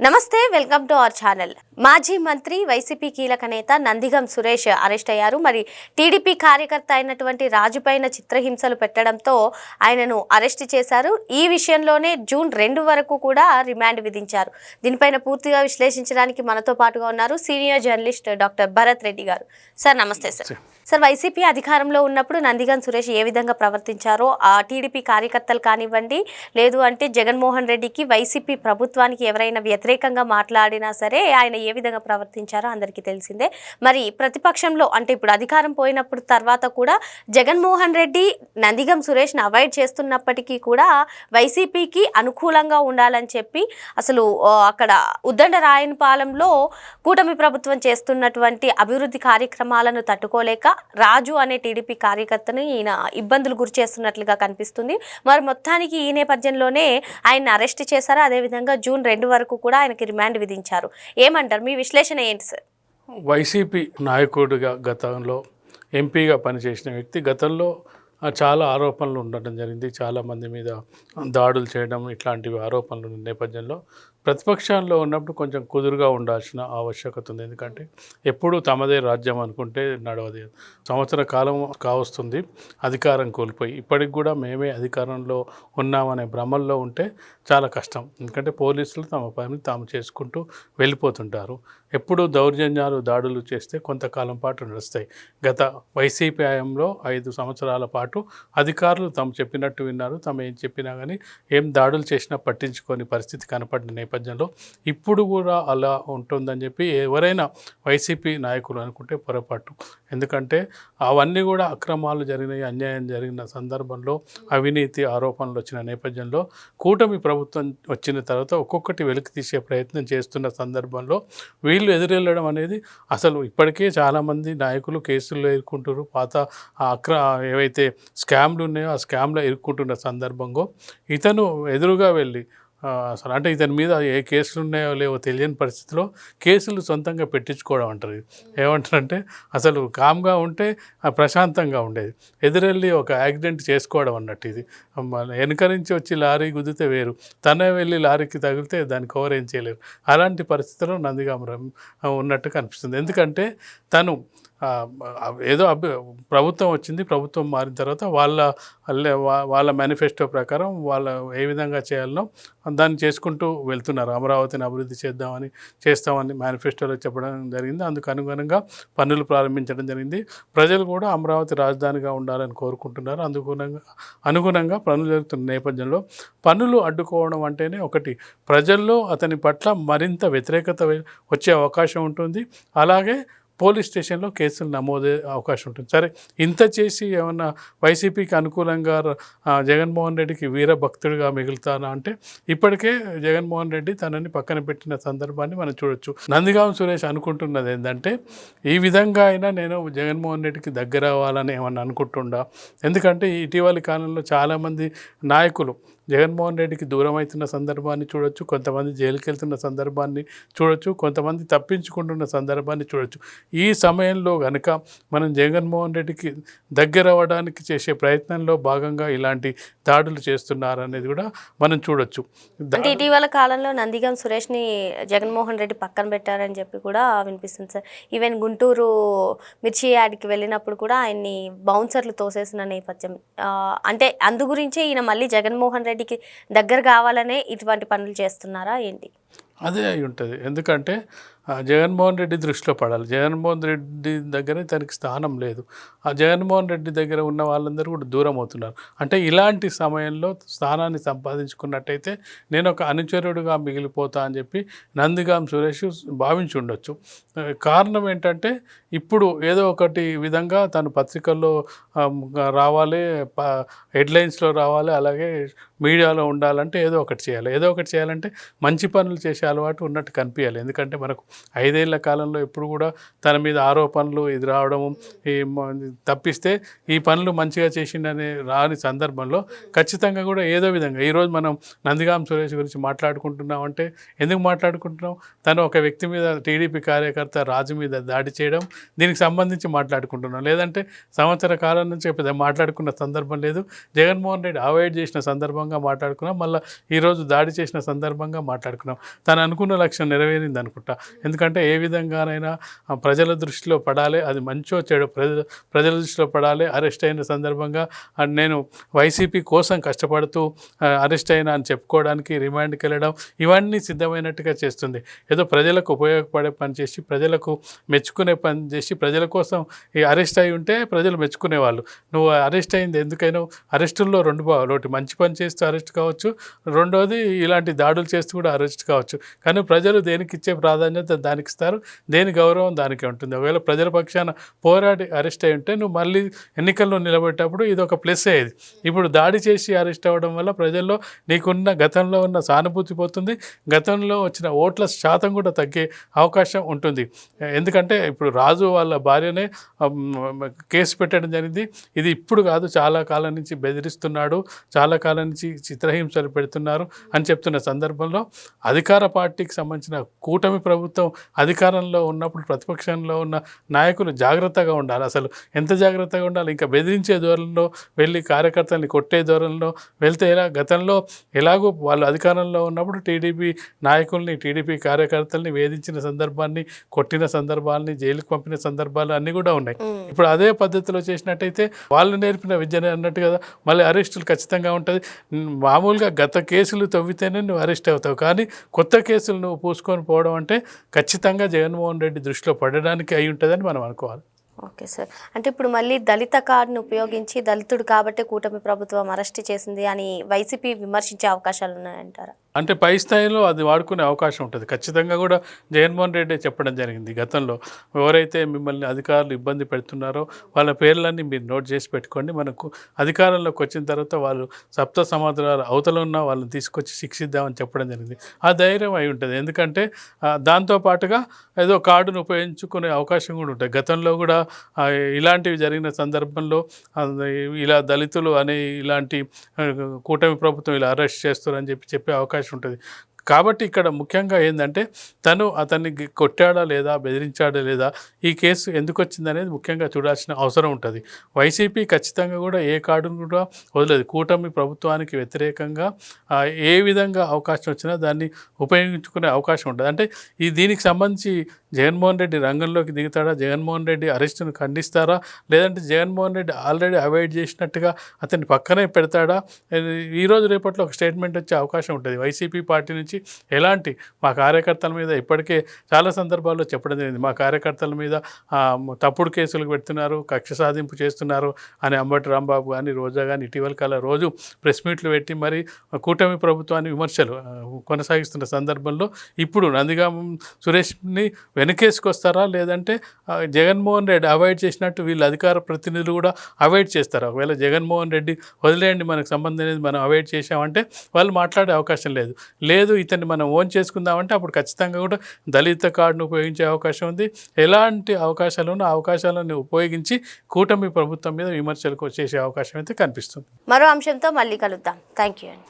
నమస్తే welcome to our channel. మాజీ మంత్రి వైసీపీ కీలక నేత నందిగం సురేష్ అరెస్ట్ అయ్యారు మరి టీడీపీ కార్యకర్త అయినటువంటి రాజుపైన చిత్రహింసలు పెట్టడంతో ఆయనను అరెస్ట్ చేశారు. ఈ విషయంలోనే జూన్ రెండు వరకు కూడా రిమాండ్ విధించారు. దీనిపైన పూర్తిగా విశ్లేషించడానికి మనతో పాటుగా ఉన్నారు senior journalist doctor Bharat Reddy గారు. సార్ నమస్తే సార్. సార్ వైసీపీ అధికారంలో ఉన్నప్పుడు నందిగం సురేష్ ఏ విధంగా ప్రవర్తించారో ఆ టీడీపీ కార్యకర్తలు కానివ్వండి లేదు అంటే జగన్మోహన్ రెడ్డికి వైసీపీ ప్రభుత్వానికి ఎవరైనా వ్యతిరేకంగా మాట్లాడినా సరే ఆయన ఏ విధంగా ప్రవర్తించారో అందరికీ తెలిసిందే. మరి ప్రతిపక్షంలో అంటే ఇప్పుడు అధికారం పోయినప్పుడు తర్వాత కూడా జగన్మోహన్ రెడ్డి నందిగం సురేష్ను అవాయిడ్ చేస్తున్నప్పటికీ కూడా వైసీపీకి అనుకూలంగా ఉండాలని చెప్పి అసలు అక్కడ ఉద్దండ రాయనపాలెంలో కూటమి ప్రభుత్వం చేస్తున్నటువంటి అభివృద్ధి కార్యక్రమాలను తట్టుకోలేక రాజు అనే టీడీపీ కార్యకర్తను ఈయన ఇబ్బందులు గురి చేస్తున్నట్లుగా కనిపిస్తుంది. మరి మొత్తానికి ఈ నేపథ్యంలోనే ఆయన అరెస్ట్ చేశారు? అదేవిధంగా జూన్ రెండు వరకు కూడా ఆయనకి రిమాండ్ విధించారు. ఏమంటారు? మీ విశ్లేషణ ఏంటి సార్? వైసీపీ నాయకుడిగా గతంలో ఎంపీగా పనిచేసిన వ్యక్తి గతంలో చాలా ఆరోపణలు ఉండటం జరిగింది. చాలామంది మీద దాడులు చేయడం ఇట్లాంటివి ఆరోపణలు నేపథ్యంలో ప్రతిపక్షంలో ఉన్నప్పుడు కొంచెం కుదురుగా ఉండాల్సిన ఆవశ్యకత ఉంది. ఎందుకంటే ఎప్పుడు తమదే రాజ్యం అనుకుంటే నడవదు. సంవత్సర కాలం కావస్తుంది అధికారం కోల్పోయి. ఇప్పటికి కూడా మేమే అధికారంలో ఉన్నామనే భ్రమల్లో ఉంటే చాలా కష్టం. ఎందుకంటే పోలీసులు తమ పనిని తాము చేసుకుంటూ వెళ్ళిపోతుంటారు. ఎప్పుడు దౌర్జన్యాలు దాడులు చేస్తే కొంతకాలం పాటు నడుస్తాయి. గత వైసీపీ హయాంలో ఐదు సంవత్సరాల పాటు అధికారులు తాము చెప్పినట్టు విన్నారు తాము ఏం చెప్పినా కానీ ఏం దాడులు చేసినా పట్టించుకొని పరిస్థితి కనపడిన నేపథ్యంలో ఇప్పుడు కూడా అలా ఉంటుందని చెప్పి ఎవరైనా వైసీపీ నాయకులు అనుకుంటే పొరపాటు. ఎందుకంటే అవన్నీ కూడా అక్రమాలు జరిగినాయి అన్యాయం జరిగిన సందర్భంలో అవినీతి ఆరోపణలు వచ్చిన నేపథ్యంలో కూటమి ప్రభుత్వం వచ్చిన తర్వాత ఒక్కొక్కటి వెలికి తీసే ప్రయత్నం చేస్తున్న సందర్భంలో వీళ్ళు ఎదురెళ్ళడం అనేది అసలు ఇప్పటికే చాలామంది నాయకులు కేసుల్లో ఇరుక్కుంటారు పాత అక్ర ఏవైతే స్కామ్లు ఉన్నాయో ఆ స్కామ్లో ఇరుక్కుంటున్న సందర్భంలో ఇతను ఎదురుగా వెళ్ళి అసలు అంటే ఇతని మీద ఏ కేసులు ఉన్నాయో లేవో తెలియని పరిస్థితిలో కేసులు సొంతంగా పెట్టించుకోవడం అంటారు. ఇది. ఏమంటారంటే అసలు కామ్గా ఉంటే ప్రశాంతంగా ఉండేది. ఎదురెళ్ళి ఒక యాక్సిడెంట్ చేసుకోవడం అన్నట్టు ఇది. మన వెనక నుంచి వచ్చి లారీ గుద్దితే వేరు. తనే వెళ్ళి లారీకి తగిలితే దాన్ని కవర్ ఏం చేయలేరు. అలాంటి పరిస్థితిలో నందిగామరం ఉన్నట్టు కనిపిస్తుంది. ఎందుకంటే తను ఏదో అభి ప్రభుత్వం వచ్చింది ప్రభుత్వం మారిన తర్వాత వాళ్ళ వాళ్ళ మేనిఫెస్టో ప్రకారం వాళ్ళ ఏ విధంగా చేయాలనో దాన్ని చేసుకుంటూ వెళ్తున్నారు. అమరావతిని అభివృద్ధి చేద్దామని చేస్తామని మేనిఫెస్టోలో చెప్పడం జరిగింది. అందుకు అనుగుణంగా పనులు ప్రారంభించడం జరిగింది. ప్రజలు కూడా అమరావతి రాజధానిగా ఉండాలని కోరుకుంటున్నారు. అందుగుణంగా అనుగుణంగా పనులు జరుగుతున్న నేపథ్యంలో పనులు అడ్డుకోవడం అంటేనే ఒకటి. ప్రజల్లో అతని పట్ల మరింత వ్యతిరేకత వచ్చే అవకాశం ఉంటుంది. అలాగే పోలీస్ స్టేషన్లో కేసులు నమోదే అవకాశం ఉంటుంది. సరే ఇంత చేసి ఏమన్నా వైసీపీకి అనుకూలంగా జగన్మోహన్ రెడ్డికి వీరభక్తుడిగా మిగులుతానా అంటే ఇప్పటికే జగన్మోహన్ రెడ్డి తనని పక్కన పెట్టిన సందర్భాన్ని మనం చూడొచ్చు. నందిగాం సురేష్ అనుకుంటున్నది ఏంటంటే ఈ విధంగా అయినా నేను జగన్మోహన్ రెడ్డికి దగ్గర అవ్వాలని ఏమన్నా అనుకుంటుండా? ఎందుకంటే ఇటీవలి కాలంలో చాలామంది నాయకులు జగన్మోహన్ రెడ్డికి దూరం అవుతున్న సందర్భాన్ని చూడొచ్చు కొంతమంది జైలుకి వెళ్తున్న సందర్భాన్ని చూడొచ్చు కొంతమంది తప్పించుకుంటున్న సందర్భాన్ని చూడొచ్చు. ఈ సమయంలో కనుక మనం జగన్మోహన్ రెడ్డికి దగ్గర అవ్వడానికి చేసే ప్రయత్నంలో భాగంగా ఇలాంటి దాడులు చేస్తున్నారనేది కూడా మనం చూడొచ్చు. అంటే ఇటీవల కాలంలో నందిగం సురేష్ని జగన్మోహన్ రెడ్డి పక్కన పెట్టారని చెప్పి కూడా వినిపిస్తుంది సార్. ఈవెన్ గుంటూరు మిర్చి యాడ్కి వెళ్ళినప్పుడు కూడా ఆయన్ని బౌన్సర్లు తోసేసిన నేపథ్యం. అంటే అందు గురించే ఈయన మళ్ళీ జగన్మోహన్ రెడ్డి రెడ్డికి దగ్గర కావాలనే ఇటువంటి పనులు చేస్తున్నారా ఏంటి? అదే అయి ఉంటుంది. ఎందుకంటే జగన్మోహన్ రెడ్డి దృష్టిలో పడాలి. జగన్మోహన్ రెడ్డి దగ్గరే తనకి స్థానం లేదు. ఆ జగన్మోహన్ రెడ్డి దగ్గర ఉన్న వాళ్ళందరూ కూడా దూరం అవుతున్నారు. అంటే ఇలాంటి సమయంలో స్థానాన్ని సంపాదించుకున్నట్టయితే నేను ఒక అనుచరుడుగా మిగిలిపోతా అని చెప్పి నందిగాం సురేష్ భావించి ఉండొచ్చు కారణం ఏంటంటే ఇప్పుడు ఏదో ఒకటి విధంగా తను పత్రికల్లో రావాలి ప- హెడ్లైన్స్లో రావాలి అలాగే మీడియాలో ఉండాలంటే ఏదో ఒకటి చేయాలి. ఏదో ఒకటి చేయాలంటే మంచి పనులు చేసే అలవాటు ఉన్నట్టు కనిపించాలి ఎందుకంటే మనకు ఐదేళ్ళ కాలంలో ఎప్పుడు కూడా తన మీద ఆరోపణలు ఇది రావడము ఈ తప్పిస్తే ఈ పనులు మంచిగా చేసిండనే రాని సందర్భంలో ఖచ్చితంగా కూడా ఏదో విధంగా ఈరోజు మనం నందిగాం సురేష్ గురించి మాట్లాడుకుంటున్నాం అంటే ఎందుకు మాట్లాడుకుంటున్నాం? తను ఒక వ్యక్తి మీద టీడీపీ కార్యకర్త రాజు మీద దాడి చేయడం దీనికి సంబంధించి మాట్లాడుకుంటున్నాం. లేదంటే సంవత్సర కాలం నుంచి పెద్ద మాట్లాడుకున్న సందర్భం లేదు. జగన్మోహన్ రెడ్డి అవాయిడ్ చేసిన సందర్భంగా మాట్లాడుకున్నాం. మళ్ళీ ఈరోజు దాడి చేసిన సందర్భంగా మాట్లాడుకున్నాం. తను అనుకున్న లక్ష్యం నెరవేరింది అనుకుంటా ఎందుకంటే ఏ విధంగానైనా ఆ ప్రజల దృష్టిలో పడాలి అది మంచో చెడు ప్రజల ప్రజల దృష్టిలో పడాలి అరెస్ట్ అయిన సందర్భంగా నేను వైసీపీ కోసం కష్టపడుతూ అరెస్ట్ అయినా అని చెప్పుకోవడానికి రిమాండ్కి వెళ్ళడం ఇవన్నీ సిద్ధమైనట్టుగా చేస్తుంది. ఏదో ప్రజలకు ఉపయోగపడే పని చేసి ప్రజలకు మెచ్చుకునే పని చేసి ప్రజల కోసం ఈ అరెస్ట్ అయి ఉంటే ప్రజలు మెచ్చుకునేవాళ్ళు. నువ్వు అరెస్ట్ అయింది ఎందుకైనా అరెస్టుల్లో రెండు ఒకటి మంచి పని చేస్తూ అరెస్ట్ కావచ్చు రెండోది ఇలాంటి దాడులు చేస్తూ కూడా అరెస్ట్ కావచ్చు. కానీ ప్రజలు దేనికి ఇచ్చే ప్రాధాన్యత దానికి ఇస్తారు. దేని గౌరవం దానికి ఉంటుంది. ఒకవేళ ప్రజల పక్షాన పోరాడి అరెస్ట్ అయి ఉంటే నువ్వు మళ్ళీ ఎన్నికల్లో నిలబెట్టేటప్పుడు ఇది ఒక ప్లస్ అయ్యేది ఇప్పుడు దాడి చేసి అరెస్ట్ అవ్వడం వల్ల ప్రజల్లో నీకున్న గతంలో ఉన్న సానుభూతి పోతుంది. గతంలో వచ్చిన ఓట్ల శాతం కూడా తగ్గే అవకాశం ఉంటుంది. ఎందుకంటే ఇప్పుడు రాజు వాళ్ళ భార్యనే కేసు పెట్టడం జరిగింది. ఇది ఇప్పుడు కాదు చాలా కాలం నుంచి బెదిరిస్తున్నాడు. చాలా కాలం నుంచి చిత్రహింసలు పెడుతున్నారు అని చెప్తున్న సందర్భంలో అధికార పార్టీకి సంబంధించిన కూటమి ప్రభుత్వం అధికారంలో ఉన్నప్పుడు ప్రతిపక్షంలో ఉన్న నాయకులు జాగ్రత్తగా ఉండాలి. అసలు ఎంత జాగ్రత్తగా ఉండాలి? ఇంకా బెదిరించే ధోరణిలో వెళ్ళి కార్యకర్తల్ని కొట్టే ధోరణిలో వెళ్తే ఎలా? గతంలో ఎలాగో వాళ్ళు అధికారంలో ఉన్నప్పుడు టీడీపీ నాయకుల్ని టీడీపీ కార్యకర్తల్ని వేధించిన సందర్భాన్ని కొట్టిన సందర్భాల్ని జైలుకు పంపిన సందర్భాలు అన్నీ కూడా ఉన్నాయి. ఇప్పుడు అదే పద్ధతిలో చేసినట్టయితే వాళ్ళు నేర్పిన విద్యనే అన్నట్టు కదా? మళ్ళీ అరెస్టులు ఖచ్చితంగా ఉంటుంది. మామూలుగా గత కేసులు తవ్వితేనే నువ్వు అరెస్ట్ అవుతావు. కానీ కొత్త కేసులు నువ్వు పూసుకొని పోవడం అంటే ఖచ్చితంగా జగన్మోహన్ రెడ్డి దృష్టిలో పడడానికి అయి ఉంటుందని మనం అనుకోవాలి. Okay sir. అంటే ఇప్పుడు మళ్ళీ దళిత కార్డును ఉపయోగించి దళితుడు కాబట్టి కూటమి ప్రభుత్వం అరెస్ట్ చేసింది అని వైసీపీ విమర్శించే అవకాశాలు ఉన్నాయంటారా? అంటే పై స్థాయిలో అది వాడుకునే అవకాశం ఉంటుంది. ఖచ్చితంగా కూడా జగన్మోహన్ రెడ్డి చెప్పడం జరిగింది గతంలో. ఎవరైతే మిమ్మల్ని అధికారులు ఇబ్బంది పెడుతున్నారో వాళ్ళ పేర్లన్నీ మీరు నోట్ చేసి పెట్టుకోండి. మనకు అధికారంలోకి వచ్చిన తర్వాత వాళ్ళు సప్త సముద్రాల అవతల ఉన్న వాళ్ళని తీసుకొచ్చి శిక్షిద్దామని చెప్పడం జరిగింది. ఆ ధైర్యం అయి ఉంటుంది. ఎందుకంటే దాంతోపాటుగా దాంతో పాటుగా ఏదో కార్డును ఉపయోగించుకునే అవకాశం కూడా ఉంటుంది గతంలో కూడా ఇలాంటివి జరిగిన సందర్భంలో ఇలా దళితులు అనే ఇలాంటి కూటమి ప్రభుత్వం ఇలా అరెస్ట్ చేస్తారని చెప్పి చెప్పే అవకాశం ఉంటుంది. కాబట్టి ఇక్కడ ముఖ్యంగా ఏంటంటే తను అతన్ని కొట్టాడా లేదా బెదిరించాడా లేదా ఈ కేసు ఎందుకు వచ్చిందనేది ముఖ్యంగా చూడాల్సిన అవసరం ఉంటుంది. వైసీపీ ఖచ్చితంగా కూడా ఏ కార్డును కూడా వదలదు. కూటమి ప్రభుత్వానికి వ్యతిరేకంగా ఏ విధంగా అవకాశం వచ్చినా దాన్ని ఉపయోగించుకునే అవకాశం ఉంటుంది అంటే ఈ దీనికి సంబంధించి జగన్మోహన్ రెడ్డి రంగంలోకి దిగుతాడా? జగన్మోహన్ రెడ్డి అరెస్టును ఖండిస్తారా? లేదంటే జగన్మోహన్ రెడ్డి ఆల్రెడీ అవాయిడ్ చేసినట్టుగా అతన్ని పక్కనే పెడతాడా? ఈరోజు రేపట్లో ఒక స్టేట్మెంట్ వచ్చే అవకాశం ఉంటుంది. వైసీపీ పార్టీ నుంచి ఎలాంటి మా కార్యకర్తల మీద ఇప్పటికే చాలా సందర్భాల్లో చెప్పడం జరిగింది. మా కార్యకర్తల మీద తప్పుడు కేసులు పెడుతున్నారు కక్ష సాధింపు చేస్తున్నారు అని అంబటి రాంబాబు కానీ రోజా కానీ ఇటీవల కాల రోజు ప్రెస్ మీట్లు పెట్టి మరి కూటమి ప్రభుత్వాన్ని విమర్శలు కొనసాగిస్తున్న సందర్భంలో ఇప్పుడు నందిగామం సురేష్ని వెనకేసుకొస్తారా? లేదంటే జగన్మోహన్ రెడ్డి అవాయిడ్ చేసినట్టు వీళ్ళు అధికార ప్రతినిధులు కూడా అవాయిడ్ చేస్తారా? ఒకవేళ జగన్మోహన్ రెడ్డి వదిలేయండి మనకు సంబంధం లేదు మనం అవాయిడ్ చేసామంటే వాళ్ళు మాట్లాడే అవకాశం లేదు. లేదు ఇతన్ని మనం ఓన్ చేసుకుందామంటే అప్పుడు ఖచ్చితంగా కూడా దళిత కార్డును ఉపయోగించే అవకాశం ఉంది. ఎలాంటి అవకాశాలు ఉన్న అవకాశాలను ఉపయోగించి కూటమి ప్రభుత్వం మీద విమర్శలకు చేసే అవకాశం అయితే కనిపిస్తుంది. మరో అంశంతో మళ్ళీ కలుద్దాం. థ్యాంక్ యూ అండి.